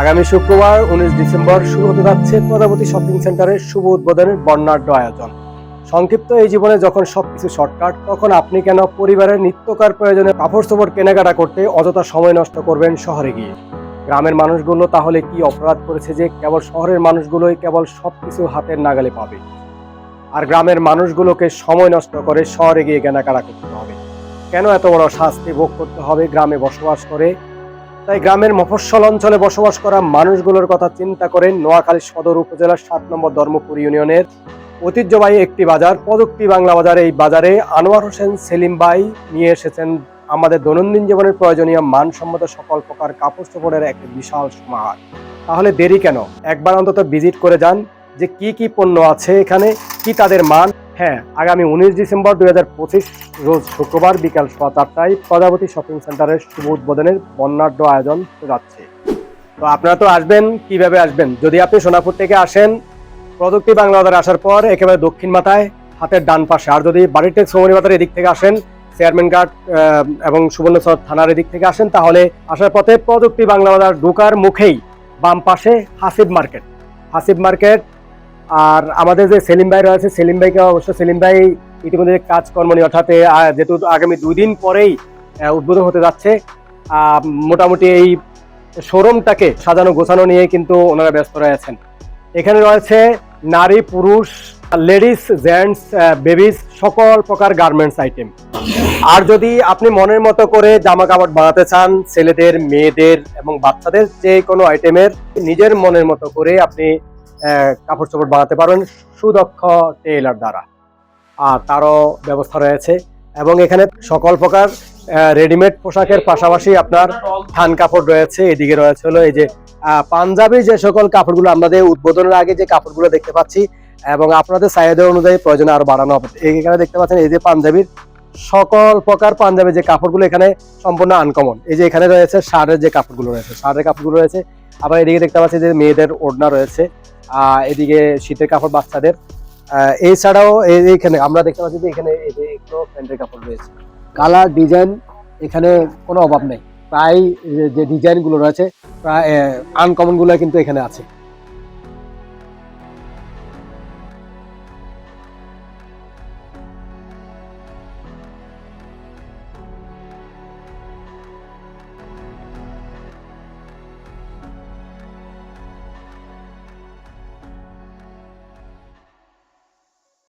আগামী শুক্রবার, উনিশ ডিসেম্বর শুরু হতে যাচ্ছে প্রজাপতি শপিং সেন্টারের শুভ উদ্বোধনের বর্ণাঢ্য আয়োজন। সংক্ষিপ্ত এই জীবনে যখন সবকিছু শর্টকাট, তখন আপনি কেন পরিবারের নিত্যকার প্রয়োজনে কাপড় চোপড় কেনাকাটা করতে অযথা সময় নষ্ট করবেন শহরে গিয়ে? গ্রামের মানুষগুলো তাহলে কি অপরাধ করেছে যে কেবল শহরের মানুষগুলোই কেবল সবকিছু হাতের নাগালে পাবে? আর গ্রামের মানুষগুলোকে সময় নষ্ট করে শহরে গিয়ে কেনাকাটা করতে হবে। কেন এত বড় শাস্তি ভোগ করতে হবে গ্রামে বসবাস করে তাই গ্রামের মফস্বল অঞ্চলে বসবাস করা মানুষগুলোর কথা চিন্তা করে নোয়াখালী সদর উপজেলার সাত নম্বর ধর্মপুর ইউনিয়নের ঐতিহ্যবাহী একটি বাজার, প্রযুক্তি বাংলা বাজার। এই বাজারে আনোয়ার হোসেন, সেলিম ভাই নিয়ে এসেছেন আমাদের দৈনন্দিন জীবনের প্রয়োজনীয় মানসম্মত সকল প্রকার কাপড় চোপড়ের একটি বিশাল সমাহার। তাহলে দেরি কেন? একবার অন্তত ভিজিট করে যান যে কি কি পণ্য আছে এখানে, কি তাদের মান হ্যাঁ আগামী উনিশ ডিসেম্বর দু হাজার পঁচিশ, রোজ শুক্রবার বিকাল সোয়া চারটায় প্রজাপতি শপিং সেন্টারের শুভ উদ্বোধনের বর্ণাঢ্য আয়োজন যাচ্ছে তো আপনারা তো আসবেন, কীভাবে আসবেন? যদি আপনি সোনাপুর থেকে আসেন, প্রযুক্তি বাংলা বাজারে আসার পর একেবারে দক্ষিণ মাথায়, হাতের ডান পাশে। আর যদি বাড়ির সোমনি বাজার এদিক থেকে আসেন, চেয়ারম্যান গার্ড এবং সুবর্ণচর থানার এদিক থেকে আসেন, তাহলে আসার পথে প্রযুক্তি বাংলা বাজার ঢোকার মুখেই বাম পাশে হাসিব মার্কেট। হাসিব মার্কেট আর আমাদের যে সেলিম ভাই রয়েছে, সেলিম ভাইকে অবশ্য সেলিম ভাই ইতিমধ্যে কাজকর্ম নিয়ে, অর্থাৎ যেহেতু আগামী দুই দিন পরেই উদ্বোধন হতে যাচ্ছে মোটামুটি এই শোরুমটাকে সাজানো গোছানো নিয়ে কিন্তু ওনারা ব্যস্ত রয়েছেন। এখানে রয়েছে নারী, পুরুষ, লেডিস, জেন্টস বেবিস, সকল প্রকার গার্মেন্টস আইটেম। আর যদি আপনি মনের মতো করে জামা কাপড় বানাতে চান, ছেলেদের, মেয়েদের এবং বাচ্চাদের যে কোনো আইটেমের, নিজের মনের মতো করে আপনি কাপড় চোপড় বানাতে পারবেন সুদক্ষ টেইলার দ্বারা। আর তারও ব্যবস্থা রয়েছে। এবং এখানে সকল প্রকার রেডিমেড পোশাকের পাশাপাশি আপনার থান কাপড় রয়েছে, এদিকে রয়েছে হলো এই যে পাঞ্জাবি যে সকল কাপড়গুলো আমাদের উদ্বোধনের আগে যে কাপড়গুলো দেখতে পাচ্ছি এবং আপনাদের চাহিদা অনুযায়ী প্রয়োজনে আরও বাড়ানো হবে। এখানে দেখতে পাচ্ছেন এই যে পাঞ্জাবির সকল প্রকার পাঞ্জাবি যে কাপড়গুলো এখানে সম্পূর্ণ আনকমন। এই যে এখানে রয়েছে শাড়ের যে কাপড়গুলো রয়েছে, শাড়ের কাপড়গুলো রয়েছে। আবার এদিকে দেখতে পাচ্ছি যে মেয়েদের ওড়না রয়েছে। এদিকে শীতের কাপড় বাচ্চাদের। এছাড়াও এই- এইখানে আমরা দেখতে পাচ্ছি যে এখানে এই যে এগুলো প্যান্টের কাপড় রয়েছে। কালার, ডিজাইন এখানে কোনো অভাব নেই। প্রায় যে ডিজাইনগুলো রয়েছে, প্রায় আনকমনগুলো কিন্তু এখানে আছে।